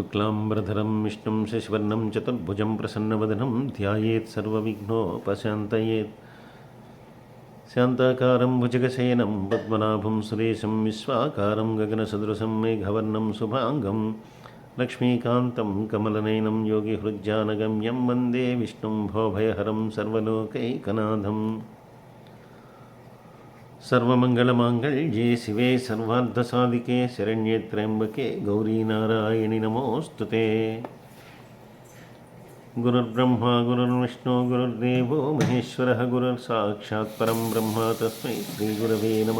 శుక్లాంబరధరం విష్ణుం శశివర్ణం చతుర్భుజం ప్రసన్నవదనం ధ్యాయేత్ సర్వవిఘ్నోపశాంతయేత్ శాంతాకారం భుజగశయనం పద్మనాభం సురేశం విశ్వాకారం గగనసదృశం మేఘవర్ణం శుభాంగం లక్ష్మీకాంతం కమలనయనం యోగిహృజ్జానగమ్యం వందే విష్ణుం భోభయహరం సర్వలోకైకనాథం सर्वमङ्गलमाङ्गल्ये शिवे सर्वार्धसाधिके शरण्ये त्र्यम्बके गौरीनारायणि नमोऽस्तु ते गुरुर्ब्रह्मा गुरुर्विष्णु गुरुर्देवो महेश्वरः गुरुर्साक्षात् परं ब्रह्म तस्मै శ్రీగురవే నమ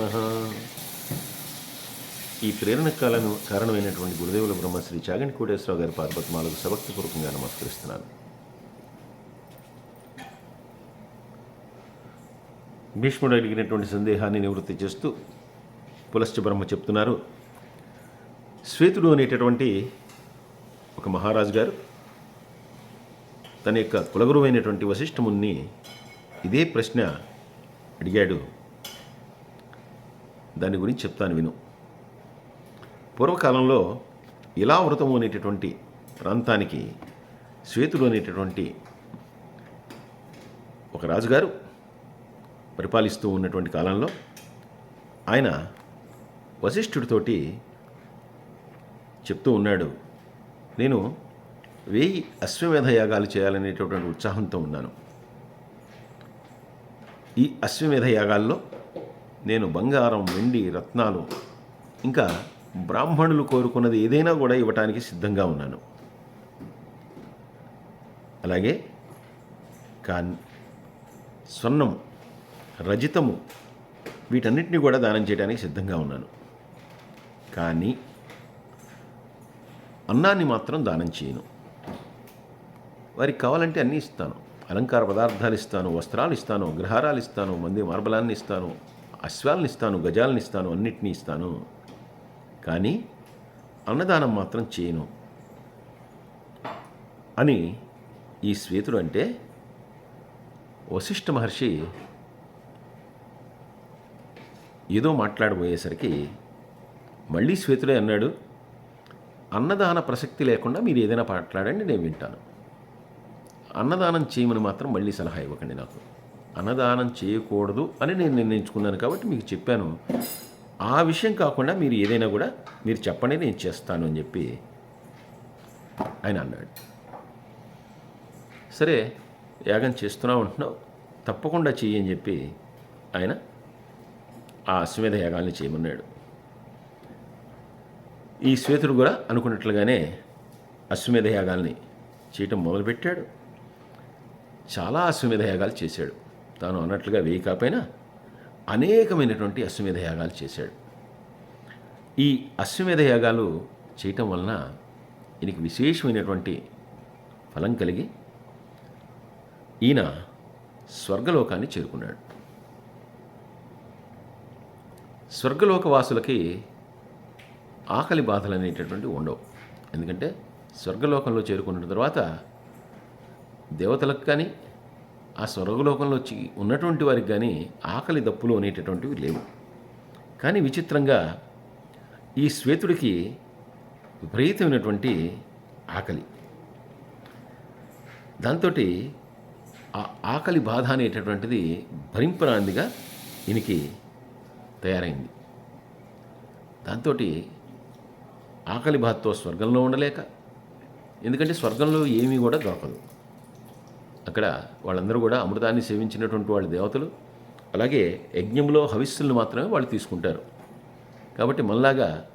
ఈ ప్రేరణ కాలను కారణమైనటువంటి గురుదేవుల బ్రహ్మశ్రీ చాగంటి కోటేశ్వరరావు గారి పార్వతమాలకు సభక్తిపూర్వకంగా నమస్కరిస్తున్నాను భీష్ముడు అడిగినటువంటి సందేహాన్ని నివృత్తి చేస్తూ పులశ్చ బ్రహ్మ చెప్తున్నారు. శ్వేతుడు అనేటటువంటి ఒక మహారాజు గారు తన యొక్క కులగురువైనటువంటి వశిష్ఠముని ఇదే ప్రశ్న అడిగాడు. దాని గురించి చెప్తాను విను. పూర్వకాలంలో ఇలావృతము అనేటటువంటి ప్రాంతానికి శ్వేతుడు అనేటటువంటి ఒక రాజుగారు పరిపాలిస్తూ ఉన్నటువంటి కాలంలో ఆయన వశిష్ఠుడితోటి చెప్తూ ఉన్నాడు నేను వెయ్యి అశ్వమేధ యాగాలు చేయాలనేటటువంటి ఉత్సాహంతో ఉన్నాను. ఈ అశ్వమేధ యాగాల్లో నేను బంగారం వెండి రత్నాలు ఇంకా బ్రాహ్మణులు కోరుకున్నది ఏదైనా కూడా ఇవ్వటానికి సిద్ధంగా ఉన్నాను. అలాగే కా స్వర్ణం రజితము వీటన్నిటిని కూడా దానం చేయడానికి సిద్ధంగా ఉన్నాను. కానీ అన్నాన్ని మాత్రం దానం చేయను. వారికి కావాలంటే అన్నీ ఇస్తాను. అలంకార పదార్థాలు ఇస్తాను వస్త్రాలు ఇస్తాను గ్రహారాలు ఇస్తాను మంది మార్బలాన్ని ఇస్తాను అశ్వాలను ఇస్తాను గజాలను ఇస్తాను అన్నిటినీ ఇస్తాను. కానీ అన్నదానం మాత్రం చేయను. అని ఈ శ్వేతుడు అంటే వశిష్ఠ మహర్షి ఏదో మాట్లాడబోయేసరికి మళ్ళీ శ్వేతుడే అన్నాడు అన్నదాన ప్రసక్తి లేకుండా మీరు ఏదైనా మాట్లాడండి నేను వింటాను. అన్నదానం చేయమని మాత్రం మళ్ళీ సలహా ఇవ్వకండి నాకు. అన్నదానం చేయకూడదు అని నేను నిర్ణయించుకున్నాను కాబట్టి మీకు చెప్పాను. ఆ విషయం కాకుండా మీరు ఏదైనా కూడా మీరు చెప్పండి నేను చేస్తాను అని చెప్పి ఆయన అన్నాడు. సరే యాగం చేస్తున్నావు అంటున్నావు తప్పకుండా చెయ్యి అని చెప్పి ఆయన ఆ అశ్వమేధ యాగాల్ని చేయమన్నాడు. ఈ శ్వేతుడు కూడా అనుకున్నట్లుగానే అశ్వమేధ యాగాల్ని చేయటం మొదలుపెట్టాడు. చాలా అశ్వమేధ యాగాలు చేశాడు. తాను అన్నట్లుగా వేయి కాపోయినా అనేకమైనటువంటి అశ్వమేధ యాగాలు చేశాడు. ఈ అశ్వమేధ యాగాలు చేయటం వలన ఈయనకి విశేషమైనటువంటి ఫలం కలిగి ఈయన స్వర్గలోకాన్ని చేరుకున్నాడు. స్వర్గలోకవాసులకి ఆకలి బాధలు అనేటటువంటివి ఉండవు. ఎందుకంటే స్వర్గలోకంలో చేరుకున్న తర్వాత దేవతలకు కానీ ఆ స్వర్గలోకంలో ఉన్నటువంటి వారికి కానీ ఆకలి దప్పులు అనేటటువంటివి లేవు. కానీ విచిత్రంగా ఈ శ్వేతుడికి విపరీతమైనటువంటి ఆకలి. దాంతో ఆ ఆకలి బాధ అనేటటువంటిది భరింపరానిదిగా ఈయనకి తయారైంది. దాంతో ఆకలి బాధతో స్వర్గంలో ఉండలేక ఎందుకంటే స్వర్గంలో ఏమీ కూడా దొరకదు. అక్కడ వాళ్ళందరూ కూడా అమృతాన్ని సేవించినటువంటి వాళ్ళ దేవతలు అలాగే యజ్ఞంలో హవిస్సులను మాత్రమే వాళ్ళు తీసుకుంటారు. కాబట్టి మనలాగా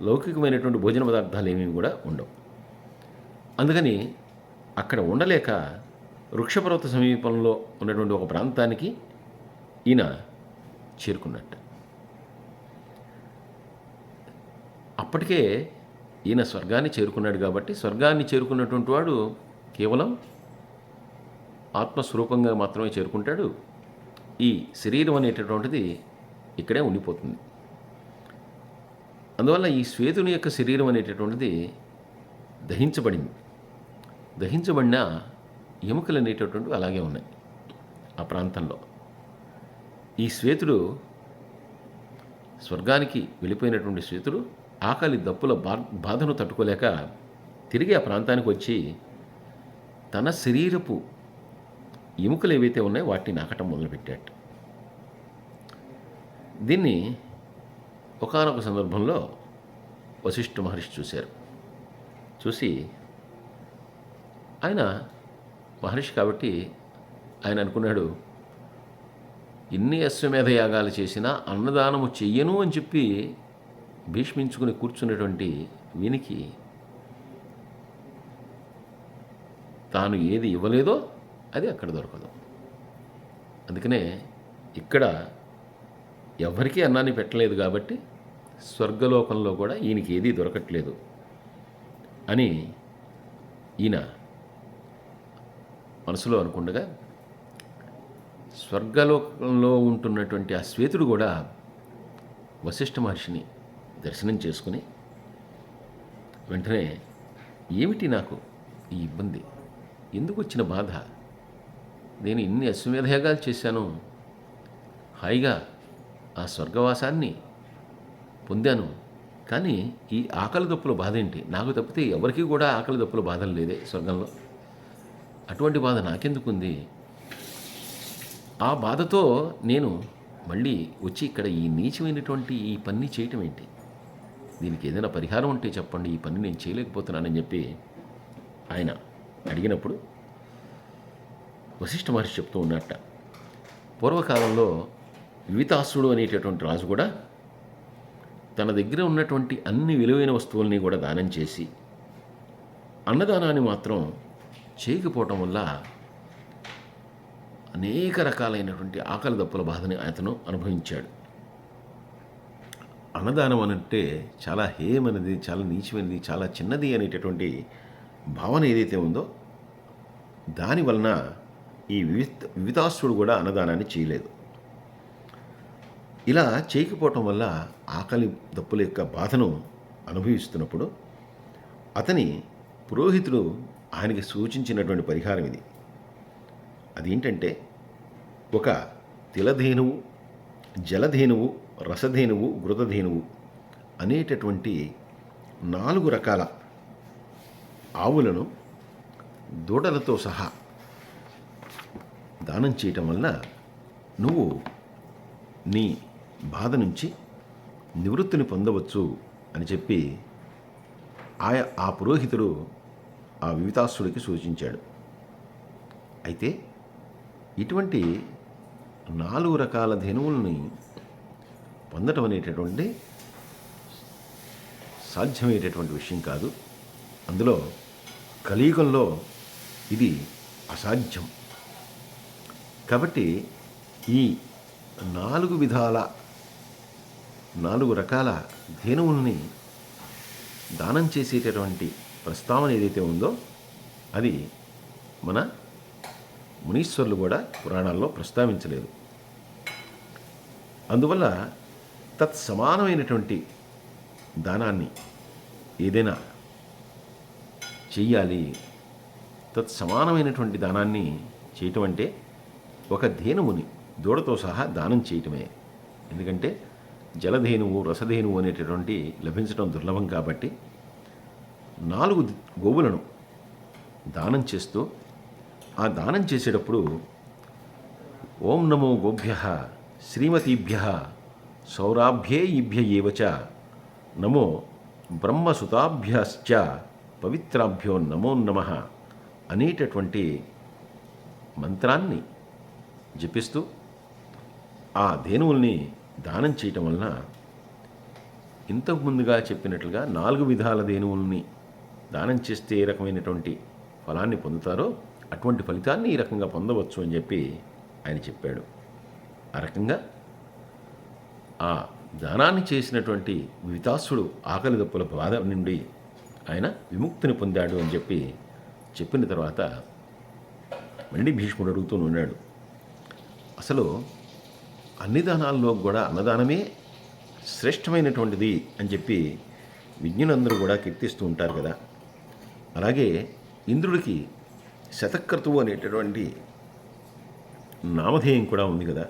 లౌకికమైనటువంటి భోజన పదార్థాలు ఏమీ కూడా ఉండవు. అందుకని అక్కడ ఉండలేక వృక్షపర్వత సమీపంలో ఉన్నటువంటి ఒక ప్రాంతానికి ఈయన చేరుకున్నట్టు. అప్పటికే ఈయన స్వర్గాన్ని చేరుకున్నాడు కాబట్టి స్వర్గాన్ని చేరుకున్నటువంటి వాడు కేవలం ఆత్మస్వరూపంగా మాత్రమే చేరుకుంటాడు. ఈ శరీరం అనేటటువంటిది ఇక్కడే ఉండిపోతుంది. అందువల్ల ఈ శ్వేతుని యొక్క శరీరం అనేటటువంటిది దహించబడింది. దహించబడిన ఎముకలు అనేటటువంటివి అలాగే ఉన్నాయి ఆ ప్రాంతంలో. ఈ శ్వేతుడు స్వర్గానికి వెళ్ళిపోయినటువంటి శ్వేతుడు ఆకలి దప్పుల బా బాధను తట్టుకోలేక తిరిగి ఆ ప్రాంతానికి వచ్చి తన శరీరపు ఎముకలు ఏవైతే ఉన్నాయో వాటిని నాకటం మొదలుపెట్టాడు. దీన్ని ఒకానొక సందర్భంలో వశిష్ఠ మహర్షి చూశారు. చూసి ఆయన మహర్షి కాబట్టి ఆయన అనుకున్నాడు ఇన్ని అశ్వమేధ యాగాలు చేసినా అన్నదానము చెయ్యను అని చెప్పి భీష్మించుకుని కూర్చున్నటువంటి వీనికి తాను ఏది ఇవ్వలేదో అది అక్కడ దొరకదు. అందుకనే ఇక్కడ ఎవరికీ అన్నాన్ని పెట్టలేదు కాబట్టి స్వర్గలోకంలో కూడా ఈయనకి ఏదీ దొరకట్లేదు అని ఈయన మనసులో అనుకుండగా స్వర్గలోకంలో ఉంటున్నటువంటి ఆ శ్వేతుడు కూడా వశిష్ఠ మహర్షిని దర్శనం చేసుకుని వెంటనే ఏమిటి నాకు ఈ ఇబ్బంది? ఎందుకు వచ్చిన బాధ? నేను ఇన్ని అశ్వమేధయాగాలు చేశాను. హాయిగా ఆ స్వర్గవాసాన్ని పొందాను. కానీ ఈ ఆకలి దప్పుల బాధ ఏంటి? నాకు తప్పితే ఎవరికీ కూడా ఆకలి దప్పుల బాధలు లేదే స్వర్గంలో. అటువంటి బాధ నాకెందుకుంది? ఆ బాధతో నేను మళ్ళీ వచ్చి ఇక్కడ ఈ నీచమైనటువంటి ఈ పని చేయటం ఏంటి? దీనికి ఏదైనా పరిహారం ఉంటే చెప్పండి ఈ పని నేను చేయలేకపోతున్నానని చెప్పి ఆయన అడిగినప్పుడు వశిష్ఠ మహర్షి చెప్తూ ఉన్నట్ట పూర్వకాలంలో వివితాసుడు అనేటటువంటి రాజు కూడా తన దగ్గర ఉన్నటువంటి అన్ని విలువైన వస్తువుల్ని కూడా దానం చేసి అన్నదానాన్ని మాత్రం చేయకపోవటం వల్ల అనేక రకాలైనటువంటి ఆకలి దప్పుల బాధని అతను అనుభవించాడు. అన్నదానం అనంటే చాలా హేయమైనది చాలా నీచమైనది చాలా చిన్నది అనేటటువంటి భావన ఏదైతే ఉందో దాని వలన ఈ వివిత్ వివితాసుడు కూడా అన్నదానాన్ని చేయలేదు. ఇలా చేయకపోవటం వల్ల ఆకలి దప్పుల యొక్క బాధను అనుభవిస్తున్నప్పుడు అతని పురోహితుడు ఆయనకి సూచించినటువంటి పరిహారం ఇది. అదేంటంటే ఒక తిలధేనువు జలధేనువు రసధేనువు ఘృతధేనువు అనేటటువంటి నాలుగు రకాల ఆవులను దూడలతో సహా దానం చేయటం వల్ల నువ్వు నీ బాధ నుంచి నివృత్తిని పొందవచ్చు అని చెప్పి ఆయా ఆ పురోహితుడు ఆ వివితాసుడికి సూచించాడు. అయితే ఇటువంటి నాలుగు రకాల ధేనువుల్ని పొందటం అనేటటువంటి సాధ్యమయ్యేటటువంటి విషయం కాదు. అందులో కలియుగంలో ఇది అసాధ్యం. కాబట్టి ఈ నాలుగు విధాల నాలుగు రకాల ధేనువుల్ని దానం చేసేటటువంటి ప్రస్తావన ఏదైతే ఉందో అది మన మునీశ్వరులు కూడా పురాణాల్లో ప్రస్తావించలేదు. అందువల్ల తత్సమానమైనటువంటి దానాన్ని ఏదైనా చెయ్యాలి తత్సమానమైనటువంటి దానాన్ని చేయటం అంటే ఒక ధేనువుని దూడతో సహా దానం చేయటమే. ఎందుకంటే జలధేనువు రసధేనువు అనేటటువంటి లభించడం దుర్లభం కాబట్టి నాలుగు గోవులను దానం చేస్తూ ఆ దానం చేసేటప్పుడు ఓం నమో గోభ్య శ్రీమతీభ్య సౌరాభ్యే ఏవచ నమో బ్రహ్మసుతాభ్యశ్చ పవిత్రాభ్యో నమో నమ అనేటటువంటి మంత్రాన్ని జపిస్తూ ఆ ధేనువుల్ని దానం చేయటం వలన ఇంతకు ముందుగా చెప్పినట్లుగా నాలుగు విధాల ధేనువుల్ని దానం చేస్తే ఏ రకమైనటువంటి ఫలాన్ని పొందుతారో అటువంటి ఫలితాన్ని ఈ రకంగా పొందవచ్చు అని చెప్పి ఆయన చెప్పాడు. ఆ రకంగా ఆ దానాన్ని చేసినటువంటి వితాసుడు ఆకలి దప్పుల బాధ నుండి ఆయన విముక్తిని పొందాడు అని చెప్పి చెప్పిన తర్వాత మళ్ళీ భీష్ముడు అడుగుతూ ఉన్నాడు. అసలు అన్ని దానాల్లో కూడా అన్నదానమే శ్రేష్టమైనటువంటిది అని చెప్పి విజ్ఞులందరూ కూడా కీర్తిస్తూ ఉంటారు కదా. అలాగే ఇంద్రుడికి శతక్రతువు అనేటటువంటి నామధేయం కూడా ఉంది కదా.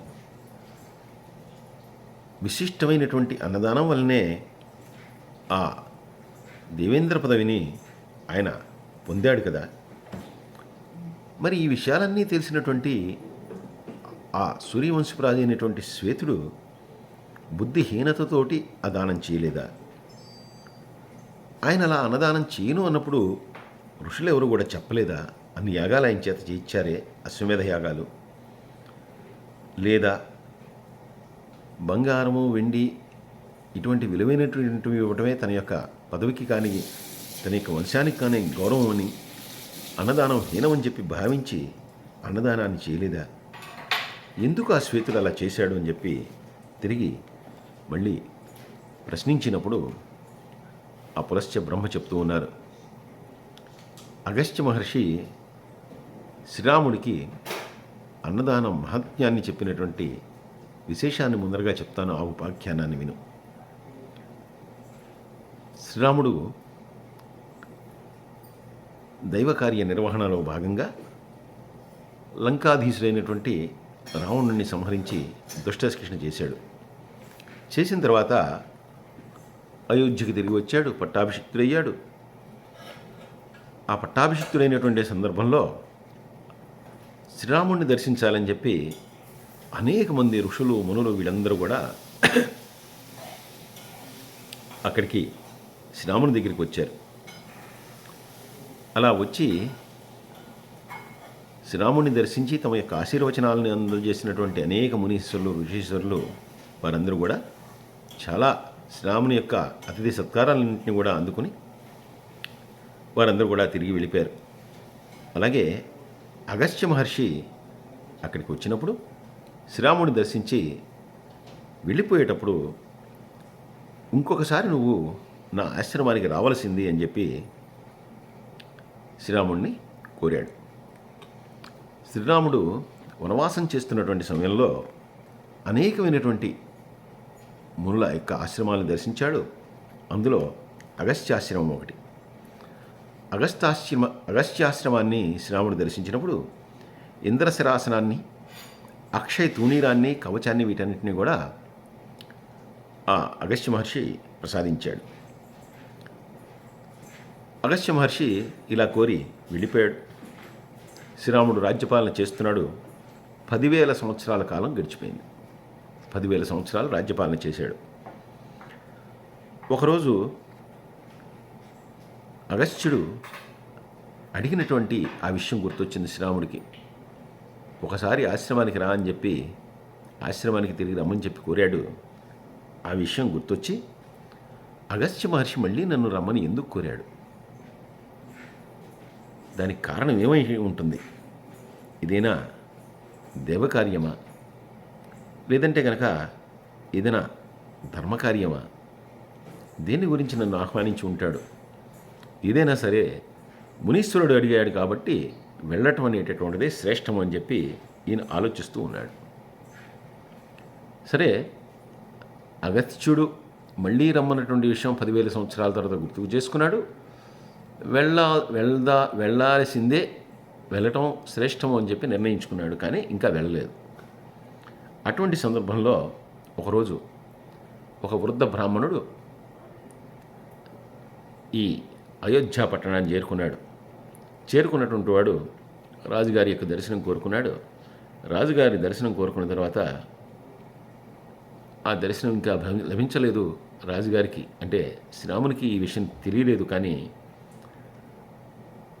విశిష్టమైనటువంటి అన్నదానం వల్లనే ఆ దేవేంద్ర పదవిని ఆయన పొందాడు కదా. మరి ఈ విషయాలన్నీ తెలిసినటువంటి ఆ సూర్యవంశపురాజు అయినటువంటి శ్వేతుడు బుద్ధిహీనతతోటి ఆ దానం చేయలేదా? ఆయన అలా అన్నదానం చేయను అన్నప్పుడు ఋషులు ఎవరు కూడా చెప్పలేదా? అన్ని యాగాలు ఆయన చేత చేయించారే అశ్వమేధ యాగాలు. లేదా బంగారము వెండి ఇటువంటి విలువైనటువంటివి ఇవ్వటమే తన యొక్క పదవికి కానీ తన యొక్క వంశానికి కానీ గౌరవం అని అన్నదానం హీనమని చెప్పి భావించి అన్నదానాన్ని చేయలేదా? ఎందుకు ఆ శ్వేతుడు అలా చేశాడు అని చెప్పి తిరిగి మళ్ళీ ప్రశ్నించినప్పుడు ఆ పులశ్చ బ్రహ్మ చెప్తూ ఉన్నారు. అగస్త్య మహర్షి శ్రీరాముడికి అన్నదానం మహత్యాన్ని చెప్పినటువంటి విశేషాన్ని ముందరగా చెప్తాను ఆ ఉపాఖ్యానాన్ని విను. శ్రీరాముడు దైవకార్య నిర్వహణలో భాగంగా లంకాధీశుడైనటువంటి రావణుణ్ణి సంహరించి దుష్టశిక్షణ చేశాడు. చేసిన తర్వాత అయోధ్యకు తిరిగి వచ్చాడు పట్టాభిషిక్తుడయ్యాడు. ఆ పట్టాభిషిక్తుడైనటువంటి సందర్భంలో శ్రీరాముడిని దర్శించాలని చెప్పి అనేక మంది ఋషులు మునులు వీళ్ళందరూ కూడా అక్కడికి శ్రీరాముని దగ్గరికి వచ్చారు. అలా వచ్చి శ్రీరాముని దర్శించి తమ యొక్క ఆశీర్వచనాలను అందజేసినటువంటి అనేక మునీశ్వరులు ఋషీశ్వరులు వారందరూ కూడా చాలా శ్రీరాముని యొక్క అతిథి సత్కారాలన్నింటినీ కూడా అందుకుని వారందరూ కూడా తిరిగి వెళ్ళిపోయారు. అలాగే అగస్త్య మహర్షి అక్కడికి వచ్చినప్పుడు శ్రీరాముడిని దర్శించి వెళ్ళిపోయేటప్పుడు ఇంకొకసారి నువ్వు నా ఆశ్రమానికి రావలసింది అని చెప్పి శ్రీరాముడిని కోరాడు. శ్రీరాముడు వనవాసం చేస్తున్నటువంటి సమయంలో అనేకమైనటువంటి మునుల యొక్క ఆశ్రమాలను దర్శించాడు. అందులో అగస్త్యాశ్రమం ఒకటి. అగస్త్యాశ్రమ అగస్త్యాశ్రమాన్ని శ్రీరాముడు దర్శించినప్పుడు ఇంద్రశరాసనాన్ని అక్షయ తూణీరాన్ని కవచాన్ని వీటన్నిటిని కూడా ఆ అగస్త్య మహర్షి ప్రసాదించాడు. అగస్త్య మహర్షి ఇలా కోరి వెళ్ళిపోయాడు. శ్రీరాముడు రాజ్యపాలన చేస్తున్నాడు. పదివేల సంవత్సరాల కాలం గడిచిపోయింది. పదివేల సంవత్సరాలు రాజ్యపాలన చేశాడు. ఒకరోజు అగస్త్యుడు అడిగినటువంటి ఆ విషయం గుర్తొచ్చింది శ్రీరాముడికి. ఒకసారి ఆశ్రమానికి రా అని చెప్పి ఆశ్రమానికి తిరిగి రమ్మని చెప్పి కోరాడు. ఆ విషయం గుర్తొచ్చి అగస్త్య మహర్షి మళ్ళీ నన్ను రమ్మని ఎందుకు కోరాడు? దానికి కారణం ఏమై ఉంటుంది? ఇదేనా దేవకార్యమా? లేదంటే కనుక ఏదైనా ధర్మకార్యమా? దేని గురించి నన్ను ఆహ్వానించి ఉంటాడు? ఏదైనా సరే మునీశ్వరుడు అడిగాడు కాబట్టి వెళ్ళటం అనేటటువంటిదే శ్రేష్టం అని చెప్పి ఈయన ఆలోచిస్తూ ఉన్నాడు. సరే అగత్యుడు మళ్ళీ రమ్మన్నటువంటి విషయం పదివేల సంవత్సరాల తర్వాత గుర్తుకు చేసుకున్నాడు. వెళ్ళ వెళ్దా వెళ్ళాల్సిందే వెళ్ళటం శ్రేష్టం అని చెప్పి నిర్ణయించుకున్నాడు కానీ ఇంకా వెళ్ళలేదు. అటువంటి సందర్భంలో ఒకరోజు ఒక వృద్ధ బ్రాహ్మణుడు ఈ అయోధ్య పట్టణాన్ని చేరుకున్నాడు. చేరుకున్నటువంటి వాడు రాజుగారి యొక్క దర్శనం కోరుకున్నాడు. రాజుగారి దర్శనం కోరుకున్న తర్వాత ఆ దర్శనం ఇంకా భ- లభించలేదు రాజుగారికి. అంటే శ్రీరామునికి ఈ విషయం తెలియలేదు కానీ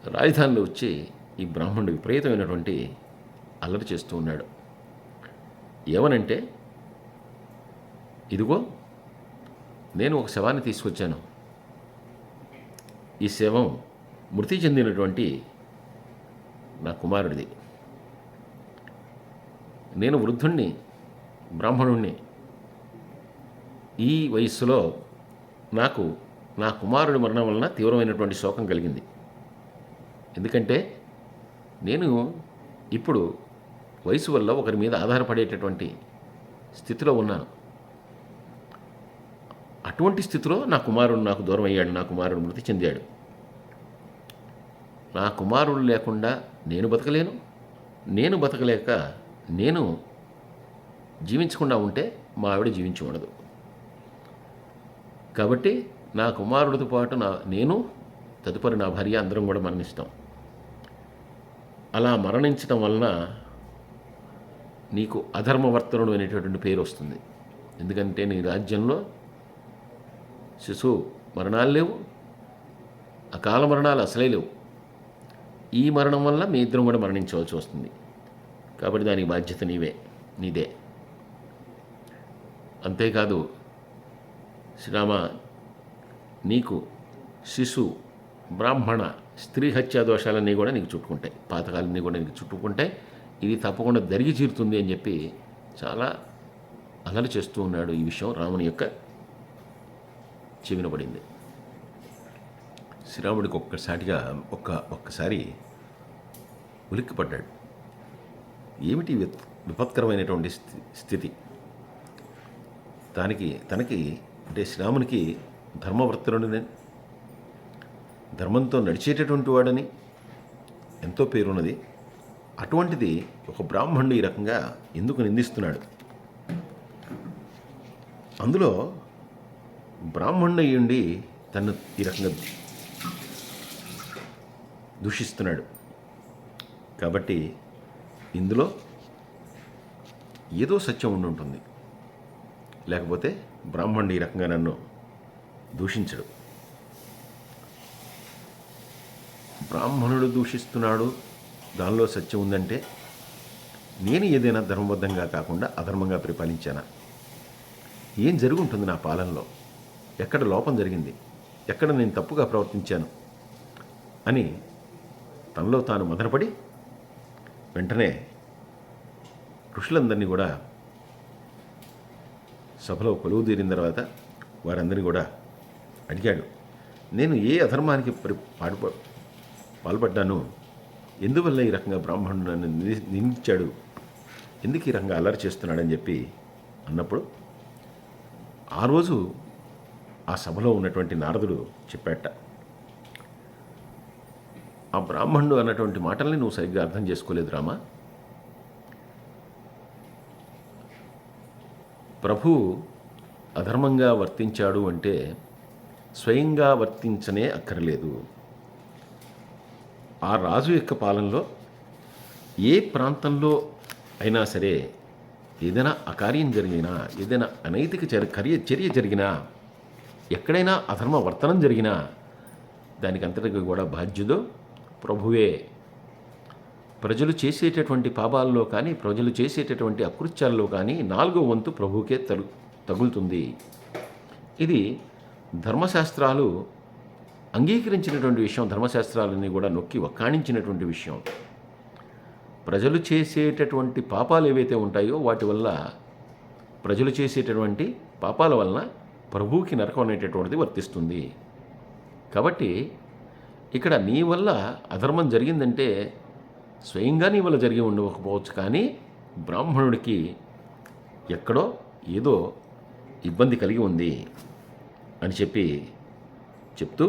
రాజధానిలో వచ్చి ఈ బ్రాహ్మణుడు విపరీతమైనటువంటి అల్లరి చేస్తూ ఉన్నాడు. ఏమనంటే ఇదిగో నేను ఒక శవాన్ని తీసుకొచ్చాను. ఈ శవం మృతి చెందినటువంటి నా కుమారుడిది. నేను వృద్ధుణ్ణి బ్రాహ్మణుణ్ణి ఈ వయస్సులో నాకు నా కుమారుడి మరణం వలన తీవ్రమైనటువంటి శోకం కలిగింది. ఎందుకంటే నేను ఇప్పుడు వయసు వల్ల ఒకరి మీద ఆధారపడేటటువంటి స్థితిలో ఉన్నాను. అటువంటి స్థితిలో నా కుమారుడు నాకు దూరం అయ్యాడు నా కుమారుడు మృతి చెందాడు. నా కుమారుడు లేకుండా నేను బతకలేను. నేను బతకలేక నేను జీవించకుండా ఉంటే మా ఆవిడ జీవించి ఉండదు. కాబట్టి నా కుమారుడితో పాటు నా నేను తదుపరి నా భార్య అందరం కూడా మరణిస్తాం. అలా మరణించడం వలన నీకు అధర్మవర్తనుడు అనేటటువంటి పేరు వస్తుంది. ఎందుకంటే నీ రాజ్యంలో శిశువు మరణాలు లేవు అకాల మరణాలు అసలే లేవు. ఈ మరణం వల్ల మీ ఇద్దరం కూడా మరణించవలసి వస్తుంది. కాబట్టి దానికి బాధ్యత నీవే నీదే. అంతేకాదు శ్రీరామ నీకు శిశు బ్రాహ్మణ స్త్రీ హత్యా దోషాలన్నీ కూడా నీకు చుట్టుకుంటాయి. పాతకాలన్నీ కూడా నీకు చుట్టుకుంటాయి. ఇది తప్పకుండా జరిగి తీరుతుంది అని చెప్పి చాలా అలలు చేస్తూ ఉన్నాడు ఈ విషయం రాముని యొక్క చెవినబడింది శ్రీరాముడికి ఒక్కసారిగా ఒక్క ఒక్కసారి ఉలిక్కిపడ్డాడు. ఏమిటి విపత్కరమైనటువంటి స్థి- స్థితి? దానికి తనకి అంటే శ్రీరామునికి ధర్మవర్తనుడిని ధర్మంతో నడిచేటటువంటి వాడని ఎంతో పేరున్నది. అటువంటిది ఒక బ్రాహ్మణుడు ఈ రకంగా ఎందుకు నిందిస్తున్నాడు? అందులో బ్రాహ్మణుడు అయ్యుండి తను ఈ రకంగా దూషిస్తున్నాడు. కాబట్టి ఇందులో ఏదో సత్యం ఉండి ఉంటుంది. లేకపోతే బ్రాహ్మణుడు ఈ రకంగా నన్ను దూషించడు. బ్రాహ్మణుడు దూషిస్తున్నాడు. దానిలో సత్యం ఉందంటే నేను ఏదైనా ధర్మబద్ధంగా కాకుండా అధర్మంగా పరిపాలించానా? ఏం జరుగుంటుంది నా పాలనలో? ఎక్కడ లోపం జరిగింది? ఎక్కడ నేను తప్పుగా ప్రవర్తించాను? అని తనలో తాను మదనపడి వెంటనే ఋషులందరినీ కూడా సభలో కొలువు తీరిన తర్వాత వారందరినీ కూడా అడిగాడు నేను ఏ అధర్మానికి పరి పాడుప పాల్పడ్డాను? ఎందువల్ల ఈ రకంగా బ్రాహ్మణుడు నన్ను నింది- నిందించాడు? ఎందుకు ఈ రకంగా అల్లరి చేస్తున్నాడని చెప్పి అన్నప్పుడు ఆ రోజు ఆ సభలో ఉన్నటువంటి నారదుడు చెప్పాట. ఆ బ్రాహ్మణుడు అన్నటువంటి మాటల్ని నువ్వు సరిగ్గా అర్థం చేసుకోలేదు రామా? ప్రభు అధర్మంగా వర్తించాడు అంటే స్వయంగా వర్తించనే అక్కర్లేదు. ఆ రాజు యొక్క పాలనలో ఏ ప్రాంతంలో అయినా సరే ఏదైనా అకార్యం జరిగినా ఏదైనా అనైతిక చర్య చర్య జరిగినా ఎక్కడైనా అధర్మ వర్తనం జరిగినా దానికి అంతటికి కూడా బాధ్యుడు ప్రభువే ప్రజలు చేసేటటువంటి పాపాల్లో కానీ ప్రజలు చేసేటటువంటి అకృత్యాల్లో కానీ నాలుగో వంతు ప్రభువుకే తలు తగులుతుంది. ఇది ధర్మశాస్త్రాలు అంగీకరించినటువంటి విషయం ధర్మశాస్త్రాలన్నీ కూడా నొక్కి ఒక్కాణించినటువంటి విషయం. ప్రజలు చేసేటటువంటి పాపాలు ఏవైతే ఉంటాయో వాటి వల్ల ప్రజలు చేసేటటువంటి పాపాల వలన ప్రభువుకి నరకం అనేటటువంటిది వర్తిస్తుంది. కాబట్టి ఇక్కడ నీ వల్ల అధర్మం జరిగిందంటే స్వయంగా నీ వల్ల జరిగి ఉండకపోవచ్చు కానీ బ్రాహ్మణుడికి ఎక్కడో ఏదో ఇబ్బంది కలిగి ఉంది అని చెప్పి చెప్తూ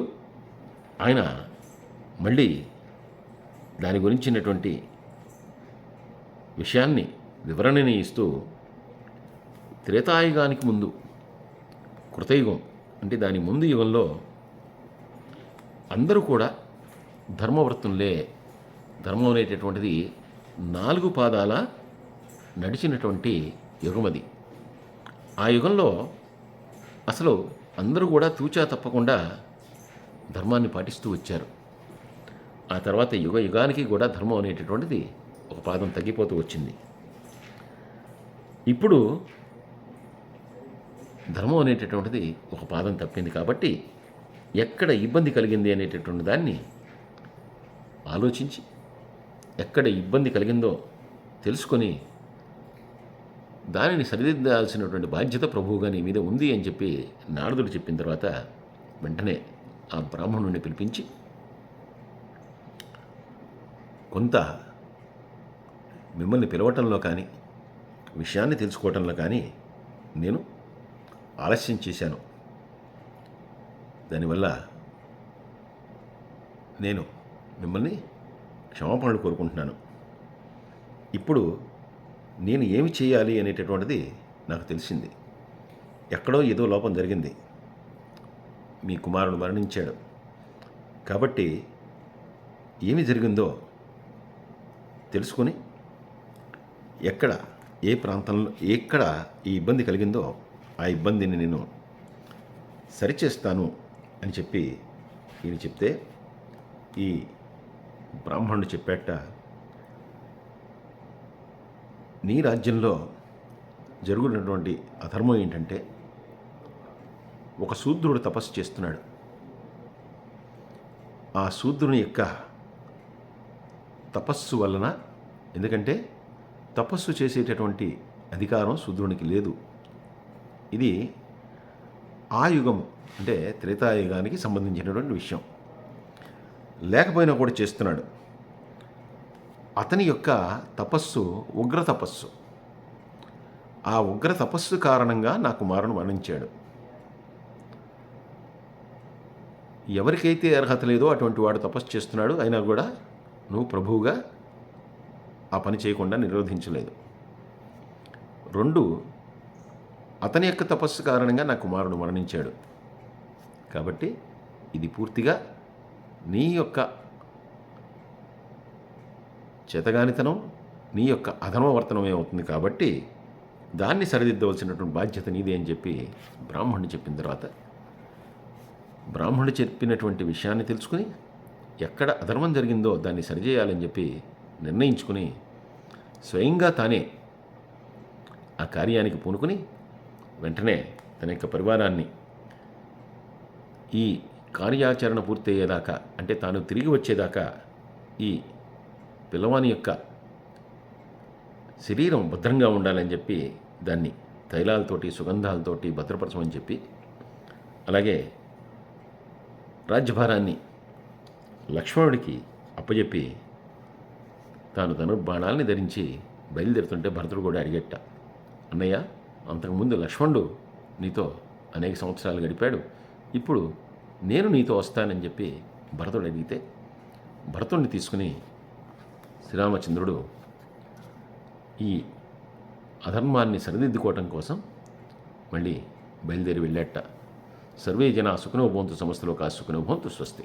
ఆయన మళ్ళీ దాని గురించినటువంటి విషయాన్ని వివరణని ఇస్తూ త్రేతాయుగానికి ముందు కృతయుగం అంటే దాని ముందు యుగంలో అందరూ కూడా ధర్మవర్తులే. ధర్మం అనేటటువంటిది నాలుగు పాదాల నడిచినటువంటి యుగమది. ఆ యుగంలో అసలు అందరూ కూడా తూచా తప్పకుండా ధర్మాన్ని పాటిస్తూ వచ్చారు. ఆ తర్వాత యుగ యుగానికి కూడా ధర్మం అనేటటువంటిది ఒక పాదం తగ్గిపోతూ వచ్చింది. ఇప్పుడు ధర్మం అనేటటువంటిది ఒక పాదం తప్పింది కాబట్టి ఎక్కడ ఇబ్బంది కలిగింది అనేటటువంటి దాన్ని ఆలోచించి ఎక్కడ ఇబ్బంది కలిగిందో తెలుసుకొని దానిని సరిదిద్దాల్సినటువంటి బాధ్యత ప్రభువుగా నీ మీద ఉంది అని చెప్పి నారదుడు చెప్పిన తర్వాత వెంటనే ఆ బ్రాహ్మణుడిని పిలిపించి కొంత మిమ్మల్ని పిలవటంలో కానీ విషయాన్ని తెలుసుకోవటంలో కానీ నేను ఆలస్యం చేశాను. దానివల్ల నేను మిమ్మల్ని క్షమాపణలు కోరుకుంటున్నాను. ఇప్పుడు నేను ఏమి చేయాలి అనేటటువంటిది నాకు తెలిసింది. ఎక్కడో ఏదో లోపం జరిగింది. మీ కుమారుడు మరణించాడు. కాబట్టి ఏమి జరిగిందో తెలుసుకొని ఎక్కడ ఏ ప్రాంతంలో ఎక్కడ ఈ ఇబ్బంది కలిగిందో ఆ ఇబ్బందిని నేను సరిచేస్తాను అని చెప్పి ఈయన చెప్తే ఈ బ్రాహ్మణుడు చెప్పేట నీ రాజ్యంలో జరుగుతున్నటువంటి అధర్మం ఏంటంటే ఒక శూద్రుడు తపస్సు చేస్తున్నాడు. ఆ శూద్రుని యొక్క తపస్సు వలన ఎందుకంటే తపస్సు చేసేటటువంటి అధికారం శూద్రునికి లేదు. ఇది ఆ యుగము అంటే త్రేతాయుగానికి సంబంధించినటువంటి విషయం. లేకపోయినా కూడా చేస్తున్నాడు. అతని యొక్క తపస్సు ఉగ్ర తపస్సు. ఆ ఉగ్ర తపస్సు కారణంగా నా కుమారుడు మరణించాడు. ఎవరికైతే అర్హత లేదో అటువంటి వాడు తపస్సు చేస్తున్నాడు అయినా కూడా నువ్వు ప్రభువుగా ఆ పని చేయకుండా నిరోధించలేదు. రెండు అతని యొక్క తపస్సు కారణంగా నా కుమారుడు మరణించాడు. కాబట్టి ఇది పూర్తిగా నీ యొక్క చేతగానితనం నీ యొక్క అధర్మవర్తనమే అవుతుంది కాబట్టి దాన్ని సరిదిద్దవలసినటువంటి బాధ్యత నీదే అని చెప్పి బ్రాహ్మణుడు చెప్పిన తర్వాత బ్రాహ్మణుడు చెప్పినటువంటి విషయాన్ని తెలుసుకుని ఎక్కడ అధర్మం జరిగిందో దాన్ని సరిచేయాలని చెప్పి నిర్ణయించుకుని స్వయంగా తానే ఆ కార్యానికి పూనుకుని వెంటనే తన యొక్క పరివారాన్ని ఈ కార్యాచరణ పూర్తయ్యేదాకా అంటే తాను తిరిగి వచ్చేదాకా ఈ పిల్లవాని యొక్క శరీరం భద్రంగా ఉండాలని చెప్పి దాన్ని తైలాలతోటి సుగంధాలతోటి భద్రపరచమని చెప్పి అలాగే రాజ్యభారాన్ని లక్ష్మణుడికి అప్పజెప్పి తాను ధనుర్బాణాలని ధరించి బయలుదేరుతుంటే భరతుడు కూడా అడిగట్ట అన్నయ్య అంతకుముందు లక్ష్మణుడు నీతో అనేక సంవత్సరాలు గడిపాడు. ఇప్పుడు నేను నీతో వస్తానని చెప్పి భరతుడు అడిగితే భరతుడిని తీసుకుని శ్రీరామచంద్రుడు ఈ అధర్మాన్ని సరిదిద్దుకోవటం కోసం మళ్ళీ బయలుదేరి వెళ్ళేట. సర్వే జన సుఖనోభవంతు సంస్థలో కా సుఖనోభవంతు స్వస్తి.